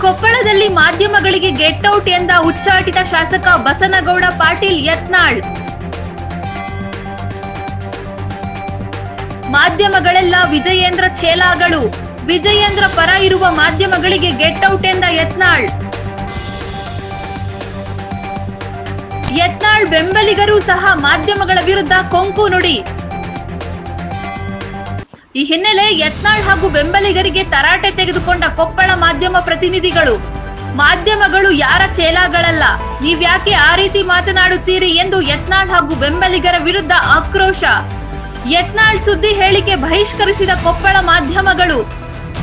ಕೊಪ್ಪಳದಲ್ಲಿ ಮಾಧ್ಯಮಗಳಿಗೆ get out ಎಂದ ಉಚ್ಚಾಟಿತ ಶಾಸಕ ಬಸನಗೌಡ ಪಾಟೀಲ್ ಯತ್ನಾಳ್. ಮಾಧ್ಯಮಗಳೆಲ್ಲ ವಿಜಯೇಂದ್ರ ಚೇಲಾಗಳು ವಿಜಯೇಂದ್ರ ಪರ ಇರುವ ಮಾಧ್ಯಮಗಳಿಗೆ ಗೆಟ್ ಔಟ್ ಎಂದ ಯತ್ನಾಳ್. ಯತ್ನಾಳ್ ಬೆಂಬಲಿಗರು ಸಹ ಮಾಧ್ಯಮಗಳ ವಿರುದ್ಧ ಕೊಂಕು ನುಡಿ. ಈ ಹಿನ್ನೆಲೆ ಯತ್ನಾಳ್ ಹಾಗೂ ಬೆಂಬಲಿಗರಿಗೆ ತರಾಟೆ ತೆಗೆದುಕೊಂಡ ಕೊಪ್ಪಳ ಮಾಧ್ಯಮ ಪ್ರತಿನಿಧಿಗಳು, ಮಾಧ್ಯಮಗಳು ಯಾರ ಚೇಲಾಗಳಲ್ಲ, ನೀವ್ಯಾಕೆ ಆ ರೀತಿ ಮಾತನಾಡುತ್ತೀರಿ ಎಂದು ಯತ್ನಾಳ್ ಹಾಗೂ ಬೆಂಬಲಿಗರ ವಿರುದ್ಧ ಆಕ್ರೋಶ. ಯತ್ನಾಳ್ ಸುದ್ದಿ ಹೇಳಿಕೆ ಬಹಿಷ್ಕರಿಸಿದ ಕೊಪ್ಪಳ ಮಾಧ್ಯಮಗಳು,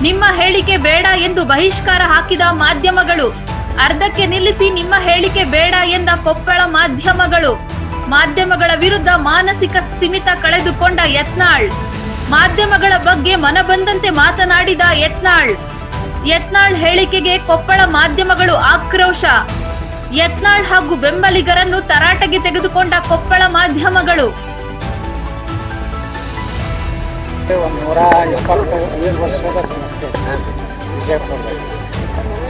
ನಿಮ್ಮ ಹೇಳಿಕೆ ಬೇಡ ಎಂದು ಬಹಿಷ್ಕಾರ ಹಾಕಿದ ಮಾಧ್ಯಮಗಳು, ಅರ್ಧಕ್ಕೆ ನಿಲ್ಲಿಸಿ ನಿಮ್ಮ ಹೇಳಿಕೆ ಬೇಡ ಎಂದ ಕೊಪ್ಪಳ ಮಾಧ್ಯಮಗಳು, ಮಾಧ್ಯಮಗಳ ವಿರುದ್ಧ ಮಾನಸಿಕ ಸ್ಥಿಮಿತ ಕಳೆದುಕೊಂಡ ಯತ್ನಾಳ್. ಮಾಧ್ಯಮಗಳ ಬಗ್ಗೆ ಮನಬಂದಂತೆ ಮಾತನಾಡಿದ ಯತ್ನಾಳ್. ಯತ್ನಾಳ್ ಹೇಳಿಕೆಗೆ ಕೊಪ್ಪಳ ಮಾಧ್ಯಮಗಳು ಆಕ್ರೋಶ. ಯತ್ನಾಳ್ ಹಾಗೂ ಬೆಂಬಲಿಗರನ್ನು ತರಾಟೆಗೆ ತೆಗೆದುಕೊಂಡ ಕೊಪ್ಪಳ ಮಾಧ್ಯಮಗಳು.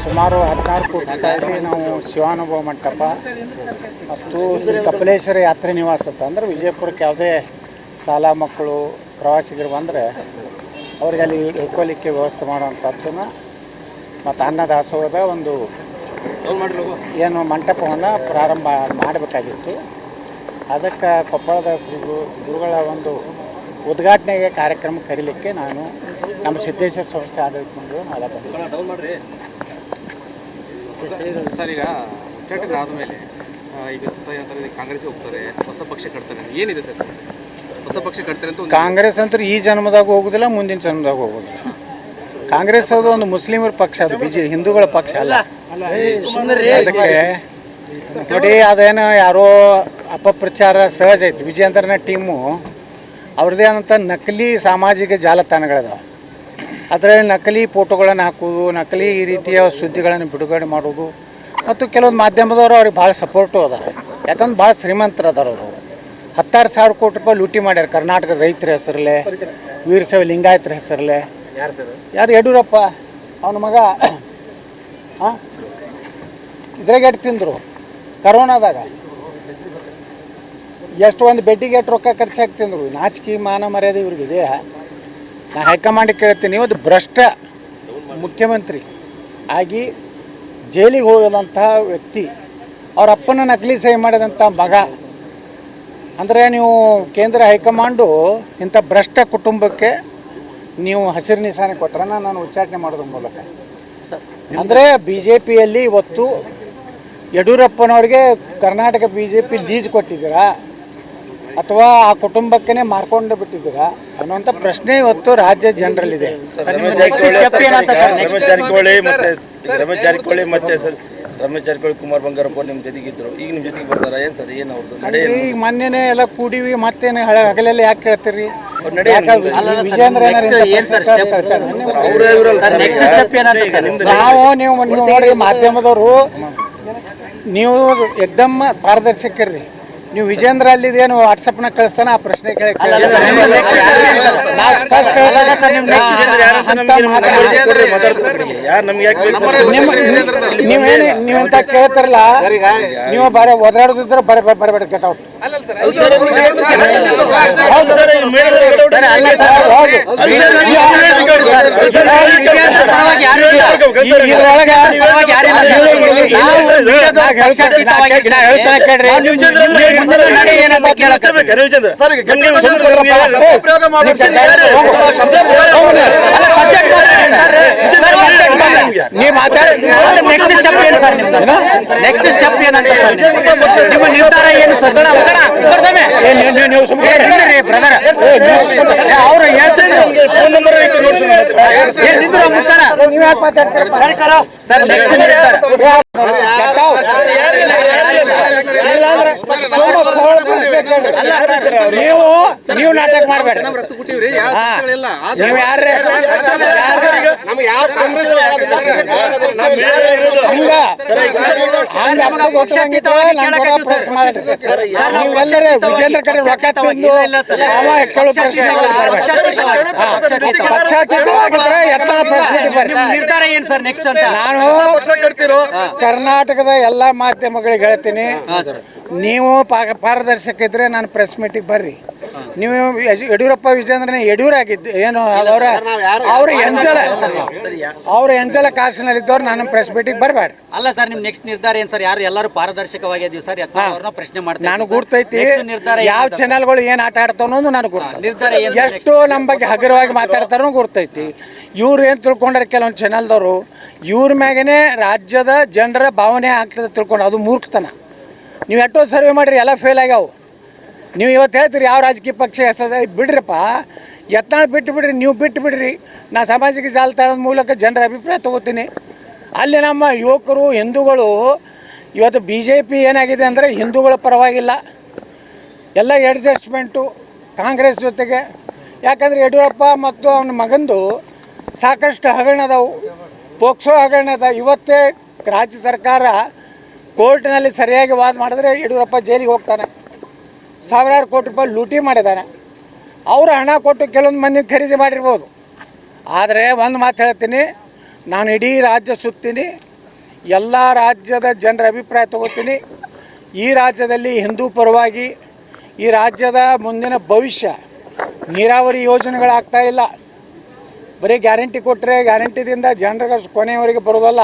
ಸುಮಾರು ಹದಿನಾರು ಕೋಟಿ ನಾವು ಶಿವಾನುಭವ ಮಂಟಪ ಮತ್ತು ಶ್ರೀ ಕಪಿಲೇಶ್ವರ ಯಾತ್ರೆ ನಿವಾಸ ಅಂತ ಅಂದ್ರೆ ವಿಜಯಪುರಕ್ಕೆ ಯಾವುದೇ ಶಾಲಾ ಮಕ್ಕಳು ಪ್ರವಾಸಿಗರು ಬಂದರೆ ಅವ್ರಿಗೆ ಅಲ್ಲಿ ಉಳ್ಕೊಳ್ಳಿಕ್ಕೆ ವ್ಯವಸ್ಥೆ ಮಾಡುವಂಥದ್ದನ್ನು ಮತ್ತು ಅನ್ನದಾಸೋಹದ ಒಂದು ಏನು ಮಂಟಪವನ್ನು ಪ್ರಾರಂಭ ಮಾಡಬೇಕಾಗಿತ್ತು. ಅದಕ್ಕೆ ಕೊಪ್ಪಳದ ಶ್ರೀ ಗುರು, ಗುರುಗಳ ಒಂದು ಉದ್ಘಾಟನೆಗೆ ಕಾರ್ಯಕ್ರಮ ಕರೀಲಿಕ್ಕೆ ನಾನು ನಮ್ಮ ಸಿದ್ದೇಶ್ವರ ಸಂಸ್ಥೆ ಆಡಳಿತ ಮಂಡಳಿ. ಮಾಡಬಂದೆ ಸರ್, ಈಗ ಆದಮೇಲೆ ಈಗ ಕಾಂಗ್ರೆಸ್ಗೆ ಹೋಗ್ತಾರೆ, ಹೊಸ ಪಕ್ಷ ಕಟ್ತಾರೆ, ಏನಿದೆ ಸರ್? ಹೊಸ ಪಕ್ಷ ಕಟ್ತಾರೆ ಅಂತ ಒಂದು ಕಾಂಗ್ರೆಸ್ ಅಂತೂ ಈ ಜನ್ಮದಾಗ ಹೋಗುದಿಲ್ಲ ಮುಂದಿನ ಜನ್ಮದಾಗ ಹೋಗುದಿಲ್ಲ. ಕಾಂಗ್ರೆಸ್ ಅದು ಒಂದು ಮುಸ್ಲಿಮರ ಪಕ್ಷ ಅದು ಬಿಜೆ ಹಿಂದೂಗಳ ಪಕ್ಷ ಅಲ್ಲ. ಅದಕ್ಕೆ ನೋಡಿ ಅದೇನೋ ಯಾರೋ ಅಪಪ್ರಚಾರ ಸಹಜ ಐತಿ ವಿಜಯೇಂದ್ರನ ಟೀಮು ಅವ್ರದ್ದೇ ಆದಂಥ ನಕಲಿ ಸಾಮಾಜಿಕ ಜಾಲತಾಣಗಳಿದಾವೆ. ಅದರಲ್ಲಿ ನಕಲಿ ಫೋಟೋಗಳನ್ನು ಹಾಕುವುದು ನಕಲಿ ಈ ರೀತಿಯ ಸುದ್ದಿಗಳನ್ನು ಬಿಡುಗಡೆ ಮಾಡೋದು ಮತ್ತು ಕೆಲವೊಂದು ಮಾಧ್ಯಮದವರು ಅವ್ರಿಗೆ ಭಾಳ ಸಪೋರ್ಟು ಅದಾರೆ. ಯಾಕಂದ್ರೆ ಭಾಳ ಶ್ರೀಮಂತರು ಅದಾರ ಅವರು. ಹತ್ತಾರು ಸಾವಿರ ಕೋಟಿ ರೂಪಾಯಿ ಲೂಟಿ ಮಾಡ್ಯಾರ ಕರ್ನಾಟಕದ ರೈತರ ಹೆಸರಲ್ಲೇ ವೀರಶೈವ ಲಿಂಗಾಯತರ ಹೆಸರಲ್ಲೇ. ಯಾರು ಯಡಿಯೂರಪ್ಪ? ಅವನ ಮಗ. ಹಾಂ? ಇದ್ರಾಗ ಎಟ್ಟು ತಿಂದರು. ಕರೋನಾದಾಗ. ಎಷ್ಟು ಒಂದು ಬೆಡ್ಡಿಗೆ ಎಷ್ಟು ರೊಕ್ಕ ಖರ್ಚಾಗಿ ತಿಂದರು. ನಾಚಿಕೆ ಮಾನ ಮರ್ಯಾದೆ ಇವ್ರಿಗೆ ಇದೆಯಾ ನಾ ಹೈಕಮಾಂಡಿಗೆ ಕೇಳ್ತೀನಿ ಒಂದು ಭ್ರಷ್ಟ ಮುಖ್ಯಮಂತ್ರಿ ಆಗಿ ಜೈಲಿಗೆ ಹೋಗದಂತಹ ವ್ಯಕ್ತಿ ಅವ್ರ ಅಪ್ಪನ ನಕಲಿ ಸಹಿ ಮಾಡಿದಂಥ ಮಗ. ಅಂದರೆ ನೀವು ಕೇಂದ್ರ ಹೈಕಮಾಂಡು ಇಂಥ ಭ್ರಷ್ಟ ಕುಟುಂಬಕ್ಕೆ ನೀವು ಹಸಿರು ನಿಶಾನೆ ಕೊಟ್ರನ್ನ ನಾನು ಉಚ್ಚಾಟನೆ ಮಾಡೋದ್ರ ಮೂಲಕ. ಅಂದರೆ ಬಿ ಜೆ ಪಿಯಲ್ಲಿ ಇವತ್ತು ಯಡಿಯೂರಪ್ಪನವ್ರಿಗೆ Karnataka B J P lease ಕೊಟ್ಟಿದ್ದೀರಾ? ಅಥವಾ ಆ ಕುಟುಂಬಕ್ಕೇ ಮಾರ್ಕೊಂಡು ಬಿಟ್ಟಿದ್ದೀರಾ? ಅನ್ನುವಂಥ ಪ್ರಶ್ನೆ ಇವತ್ತು ರಾಜ್ಯ ಜನರಲ್ಲಿದೆ. ಜಾರಕಿಹೊಳಿ ಮತ್ತೆ ರಮೇಶ್ ಜಾರಕಿಹೊಳಿ ಕುಮಾರ್ ಬಂಗಾರಪ್ಪ ನಿಮ್ಮ ಜೊತೆಗಿದ್ರು ಈಗ ನಿಮ್ಮ ಜೊತೆಗೆ ಬರ್ತಾರ ಏನ್ ಸರ್ ಏನು ಅವ್ರದ್ದು ನಡೆ ಏನು? ಈಗ ಮೊನ್ನೆನೇ ಎಲ್ಲ ಕೂಡಿವಿ ಮತ್ತೇನು ಹಳೆ ಹಗಲೆಲ್ಲ ಯಾಕೆ ಕೇಳ್ತೀರಿ ಅವ್ರ್ ನಡೆ ಏನು? ಯಾಕೆ ವಿಜೇಂದ್ರ ಏನಾರ ಇಂಥ ಪ್ರಶ್ನೆ ಕಳ್ಸ್ಯಾರ? ಅವ್ರು ಇವ್ರಲ್ಲ ಸರ್ ಈಗ. ಈಗ ನಿಮ್ದು ನಾವು ನೀವು ನೀವು ನೋಡಿ ಮಾಧ್ಯಮದವರು ನೀವು ಎಕ್ದಮ್ ಪಾರದರ್ಶಕರ್ರಿ ನೀವು ವಿಜೇಂದ್ರ ಅಲ್ಲಿದೇನು ವಾಟ್ಸಪ್ನ ಕಳಿಸ್ತಾನ ಆ ಪ್ರಶ್ನೆ ಕೇಳಿ? ನೀವೇನು ನೀವು ಅಂತ ಕೇಳ್ತಾರಲ್ಲ ನೀವು ಬರ ಒದಾಡೋದಿದ್ರೆ ಬರ ಬರಬೇಡ ಕೆಟ್ಟ ಔಟ್ ಹೌದು ಸರ್, ನೀವು ನೆಕ್ಸ್ಟ್ ಸ್ಟೆಪ್ ಏನು ಸರ್ ನಿಮ್ದು ನೆಕ್ಸ್ಟ್ ಸ್ಟೆಪ್ ಏನಂತ ನಿಮ್ಮ ನಿರ್ಧಾರ ಏನು ಸರ್ ನೀವು ಸುಮ್ಮನೆ ಬ್ರದರ್ ಅವ್ರು ಫೋನ್ ನಂಬರ್ ಐತೆ. ಏನಿದ್ರು ನೀವು ಯಾಕೆ ಮಾತಾಡ್ತೀರಾ ಸರ್ ನೆಕ್ಸ್ಟ್ ನಿರ್ಧಾರ ನೀವು ನೀವು ನಾಟಕ ಮಾಡಬೇಡ ನೀವು ಯಾರೇ ನಮ್ಗೆ ಯಾವ ಕಾಂಗ್ರೆಸ್ ನೀವೆಲ್ಲರೇ ವಿಜೇಂದ್ರ ಕಡೆ ರೊಕ್ಕ ತಂದು ಅವ ಕೇಳೋ. ಪಕ್ಷಾತೀತವಾಗಿದ್ರೆ ಎತ್ತರ ಪ್ರಶ್ನೆ ಬರ್ರಿ ನಿರ್ಧಾರ ಏನ್ ಸರ್ ನೆಕ್ಸ್ಟ್ ಅಂತ ನಾನು ಕರ್ನಾಟಕದ ಎಲ್ಲಾ ಮಾಧ್ಯಮಗಳಿಗೆ ಹೇಳ್ತೀನಿ ನೀವು ಪಾ- ಪಾರದರ್ಶಕ ಇದ್ರೆ ನಾನು ಪ್ರೆಸ್ ಮೀಟಿಗೆ ಬರ್ರಿ. ನೀವು ಯಡಿಯೂರಪ್ಪ ವಿಜೇಂದ್ರನ ಯಡಿಯೂರಾಗಿದ್ದು ಏನು ಅವರ ಅವ್ರ ಎಂಜಲ ಅವ್ರ ಎಂಜಲ ಕಾಸಿನಲ್ಲಿದ್ದವ್ರು ನಾನು ಪ್ರೆಸ್ ಮೀಟಿಗೆ ಬರಬೇಡ ಅಲ್ಲ ಸರ್ ನಿಮ್ ನೆಕ್ಸ್ಟ್ ನಿರ್ಧಾರ ಏನು ಸರ್? ಯಾರು ಎಲ್ಲರೂ ಪಾರದರ್ಶಕವಾಗಿದ್ದೀವಿ ಸರ್ ಅವ್ರನ್ನ ಪ್ರಶ್ನೆ ಮಾಡ್ತೀನಿ ನಾನು ಗುರ್ತೈತಿ. ಯಾವ? ಚಾನೆಲ್ಗಳು ಏನು ಆಟ ಆಡ್ತಾವ ನಾನು ಗುರ್ತ ಎಷ್ಟು ನಮ್ಮ ಬಗ್ಗೆ ಹಗುರವಾಗಿ ಮಾತಾಡ್ತಾರೋ ಗುರ್ತೈತಿ. ಇವ್ರು ಏನು ತಿಳ್ಕೊಂಡ್ರೆ ಕೆಲವೊಂದು ಚಾನಲ್ದವರು ಇವ್ರ ಮ್ಯಾಗೇನೆ ರಾಜ್ಯದ ಜನರ ಭಾವನೆ ಆಗ್ತದೆ ತಿಳ್ಕೊಂಡು ಅದು ಮೂರ್ಖತನ. ನೀವು ಎಷ್ಟೋ ಸರ್ವೆ ಮಾಡಿರಿ, ಎಲ್ಲ ಫೇಲ್ ಆಗ್ಯಾವು. ನೀವು ಇವತ್ತು ಹೇಳ್ತೀರಿ, ಯಾವ ರಾಜಕೀಯ ಪಕ್ಷ ಹೆಸರು ಬಿಡ್ರಪ್ಪ. ಯತ್ನಾಳ್ ಬಿಟ್ಟು ಬಿಡ್ರಿ, ನೀವು ಬಿಟ್ಟು ಬಿಡ್ರಿ. ನಾ ಸಾಮಾಜಿಕ ಜಾಲತಾಣದ ಮೂಲಕ ಜನರ ಅಭಿಪ್ರಾಯ ತಗೋತೀನಿ. ಅಲ್ಲಿ ನಮ್ಮ ಯುವಕರು, ಹಿಂದೂಗಳು, ಇವತ್ತು ಬಿ ಜೆ ಪಿ ಏನಾಗಿದೆ ಅಂದರೆ ಹಿಂದೂಗಳ ಪರವಾಗಿಲ್ಲ. ಎಲ್ಲ ಅಡ್ಜಸ್ಟ್ಮೆಂಟು ಕಾಂಗ್ರೆಸ್ ಜೊತೆಗೆ. ಯಾಕಂದರೆ ಯಡಿಯೂರಪ್ಪ ಮತ್ತು ಅವನ ಮಗಂದು ಸಾಕಷ್ಟು ಹಗರಣದವು ಪೋಕ್ಸೋ ಹಗರಣದ ಇವತ್ತೇ ರಾಜ್ಯ ಸರ್ಕಾರ ಕೋರ್ಟ್ನಲ್ಲಿ ಸರಿಯಾಗಿ ವಾದ ಮಾಡಿದ್ರೆ ಯಡಿಯೂರಪ್ಪ ಜೈಲಿಗೆ ಹೋಗ್ತಾನೆ. ಸಾವಿರಾರು ಕೋಟಿ ರೂಪಾಯಿ ಲೂಟಿ ಮಾಡಿದ್ದಾನೆ. ಅವರು ಹಣ ಕೊಟ್ಟು ಕೆಲವೊಂದು ಮಂದಿ ಖರೀದಿ ಮಾಡಿರ್ಬೋದು. ಆದರೆ ಒಂದು ಮಾತು ಹೇಳ್ತೀನಿ, ನಾನು ಇಡೀ ರಾಜ್ಯ ಸುತ್ತೀನಿ, ಎಲ್ಲ ರಾಜ್ಯದ ಜನರ ಅಭಿಪ್ರಾಯ ತಗೋತೀನಿ. ಈ ರಾಜ್ಯದಲ್ಲಿ ಹಿಂದೂ ಪರವಾಗಿ, ಈ ರಾಜ್ಯದ ಮುಂದಿನ ಭವಿಷ್ಯ ನೀರಾವರಿ ಯೋಜನೆಗಳಾಗ್ತಾ ಇಲ್ಲ. ಬರೀ ಗ್ಯಾರಂಟಿ ಕೊಟ್ಟರೆ ಗ್ಯಾರಂಟಿದಿಂದ ಜನರಿಗೆ ಕೊನೆಯವರೆಗೆ ಬರೋದಲ್ಲ.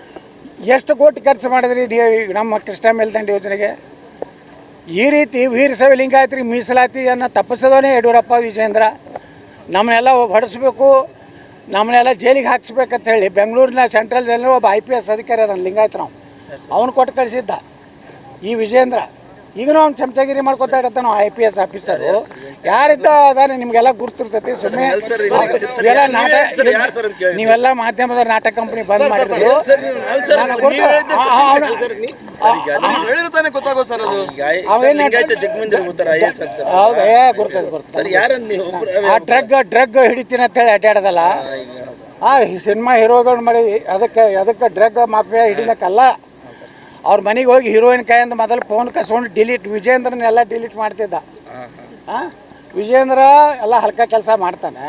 ಎಷ್ಟು ಕೋಟಿ ಖರ್ಚು ಮಾಡಿದ್ರಿ ನಮ್ಮ ಕೃಷ್ಣ ಮೇಲ್ದಂಡ ಯೋಜನೆಗೆ? ಈ ರೀತಿ ವೀರಸಭೆ ಲಿಂಗಾಯತ್ರಿ ಮೀಸಲಾತಿ ಮೀಸಲಾತಿಯನ್ನು ತಪ್ಪಿಸೋದೇ ಯಡಿಯೂರಪ್ಪ ವಿಜೇಂದ್ರ ನಮ್ಮನ್ನೆಲ್ಲ ಹೊಡೆಸ್ಬೇಕು, ನಮ್ಮನ್ನೆಲ್ಲ ಜೈಲಿಗೆ ಹಾಕ್ಸ್ಬೇಕಂತ ಹೇಳಿ ಬೆಂಗಳೂರಿನ ಸೆಂಟ್ರಲ್ ಜೈಲಿನ ಒಬ್ಬ ಐ ಪಿ ಎಸ್ ಅಧಿಕಾರಿ ಅದನ್ನು ಲಿಂಗಾಯತ್ ನಾವು ಅವನು ಕೊಟ್ಟು ಕಳಿಸಿದ್ದ. ಈ ವಿಜೇಂದ್ರ ಈಗನೂ ಅವ್ನು ಚಮಚಗಿರಿ ಮಾಡ್ಕೊತಾ ಇರತ್ತಾನ ಐ ಪಿ ಎಸ್ ಆಫೀಸರು ಯಾರಿದ್ದ ಅದಾನೆ ನಿಮ್ಗೆಲ್ಲ ಗುರ್ತಿರ್ತೈತಿ ಸುಮ್ಮನೆ ಇವೆಲ್ಲ ನಾಟಕ ನೀವೆಲ್ಲ ಮಾಧ್ಯಮದ ನಾಟಕ ಕಂಪ್ನಿ ಬಂದ್ ಮಾಡಿದ್ರು. ಆ- ಹೌದು ಡ್ರಗ್ ಡ್ರಗ್ ಹಿಡಿತೀನಿ ಅಂತೇಳಿ ಅಡ್ಡಾಡದಲ್ಲ ಆ ಸಿನಿಮಾ ಹೀರೋಗಳು ಮಾಡಿ ಅದಕ್ಕೆ ಅದಕ್ಕೆ ಡ್ರಗ್ ಮಾಫಿಯಾ ಹಿಡಿಲಕ್ಕಲ್ಲ ಅವ್ರ ಮನೆಗೆ ಹೋಗಿ ಹೀರೋಯಿನ್ ಕೈಯಿಂದ ಮೊದಲು ಫೋನ್ ಕಸ್ಕೊಂಡು ಡಿಲೀಟ್ ವಿಜೇಂದ್ರನೆಲ್ಲ ಡಿಲೀಟ್ ಮಾಡ್ತಿದ್ದ. ವಿಜಯೇಂದ್ರ ವಿಜೇಂದ್ರ ಎಲ್ಲ ಹಲ್ಕ ಕೆಲಸ ಮಾಡ್ತಾನೆ.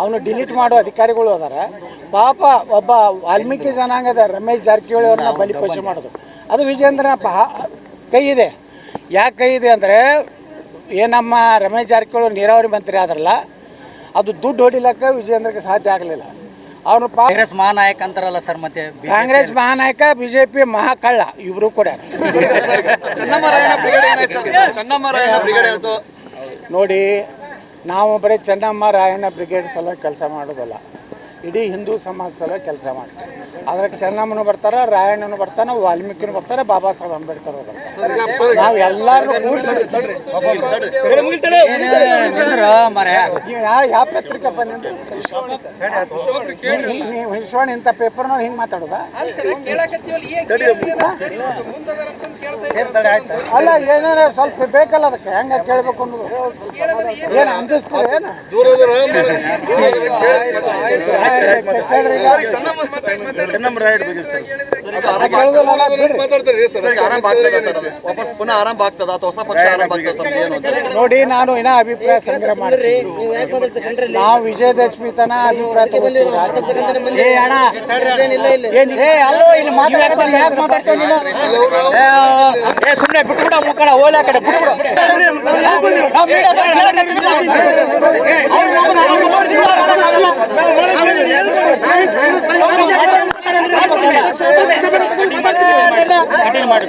ಅವನು ಡಿಲೀಟ್ ಮಾಡೋ ಅಧಿಕಾರಿಗಳು ಅದಾರ. ಪಾಪ ಒಬ್ಬ ವಾಲ್ಮೀಕಿ ಜನಾಂಗದ ರಮೇಶ್ ಜಾರಕಿಹೊಳಿ ಅವ್ರನ್ನ ಬಲಿಪೋಷೆ ಮಾಡೋದು. ಅದು ವಿಜೇಂದ್ರನ ಪಾ ಕೈ ಇದೆ. ಯಾಕೆ ಕೈ ಇದೆ ಅಂದರೆ ಏನು ನಮ್ಮ ರಮೇಶ್ ಜಾರಕಿಹೊಳಿ ನೀರಾವರಿ ಮಂತ್ರಿ ಆದ್ರಲ್ಲ ಅದು ದುಡ್ಡು ಹೊಡಿಲಕ್ಕ ವಿಜೇಂದ್ರಗೆ ಸಾಧ್ಯ ಆಗಲಿಲ್ಲ. ಅವನು ಕಾಂಗ್ರೆಸ್ ಮಹಾನಾಯಕ ಅಂತಾರಲ್ಲ ಸರ್ ಮತ್ತೆ ಕಾಂಗ್ರೆಸ್ ಮಹಾನಾಯಕ ಬಿಜೆಪಿ ಮಹಾಕಳ್ಳ ಇಬ್ರು ಕೂಡ. ಚನ್ನಮರಾಯಣ ಬ್ರಿಗೇಡ್ ಏನಾಯ್ತು ಸರ್? ಚನ್ನಮರಾಯಣ ಬ್ರಿಗೇಡ್ ಹೇಳ್ತು ನೋಡಿ ನಾವು ಬರೀ ಚೆನ್ನಮ್ಮ ರಾಯಣ್ಣ ಬ್ರಿಗೇಡ್ ಸಲ ಕೆಲಸ ಮಾಡೋದಲ್ಲ. ಇಡೀ ಹಿಂದೂ ಸಮಾಜ ಸಲ ಕೆಲಸ ಮಾಡ್ತಾರೆ. ಅದ್ರಾಗ ಚೆನ್ನಮ್ಮನು ಬರ್ತಾರೆ ರಾಯಣ್ಣನು ಬರ್ತಾನೆ ವಾಲ್ಮೀಕಿನೂ ಬರ್ತಾರೆ ಬಾಬಾ ಸಾಹೇಬ್ ಅಂಬೇಡ್ಕರ್ ಬರ್ತಾರೆ. ನಾವು ಎಲ್ಲರೂ ನೀವು ಯಾವ ಪತ್ರಿಕೆ ಇಂಥ ಪೇಪರ್ ಇಂಥ ಪೇಪರ್ನ ಹಿಂಗೆ ಮಾತಾಡೋದಾ? ಅಲ್ಲ ಏನಾರ ಸ್ವಲ್ಪ ಬೇಕಲ್ಲ ಅದಕ್ಕೆ ಹೆಂಗ ಕೇಳ್ಬೇಕು ಅನ್ನೋದು? ಏನು? ಅಂಜಿಸ್ತದೆ ಏನು. ಚೆನ್ನಮ್ಮ ರಾಯಡ್ ಬಗ್ಗೆ ಸರ್ ವಾಪಸ್ ಪುನಃ ಆರಂಭ ಆಗ್ತದ ಅಥವಾ ಹೊಸ ಪಕ್ಷ ಆರಂಭ ಆಗ್ತದ ಏನು? ಅಂತ ನೋಡಿ ನಾನು ಇನ್ನ ಅಭಿಪ್ರಾಯ ಸಂಗ್ರಹ ಮಾಡ್ರಿ ನಾವು ವಿಜಯದಶಮಿ ತನ ಅಭಿಪ್ರಾಯ ಸುಮ್ಮನೆ ಬಿಟ್ಬಿಡ ಮಕ್ಕಳ ಓಲೆ ಕಡೆ ಬಿಟ್ಬಿಡು. ಅವ್ರು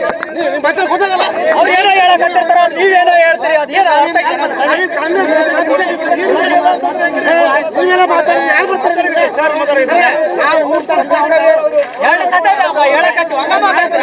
ಮಾಡಿ ಅವ್ರು ಏನೋ ಹೇಳಕತ್ತಿರ್ತಾರ ನೀವೇನೋ ಹೇಳ್ತೀರಿ ಅದೇನೋ ಹೇಳಕತ್ತು ಹಂಗ ಮಾತಾಡ್ತೀರಿ ಹಂಗ ಮಾತಾಡ್ತೀರಿ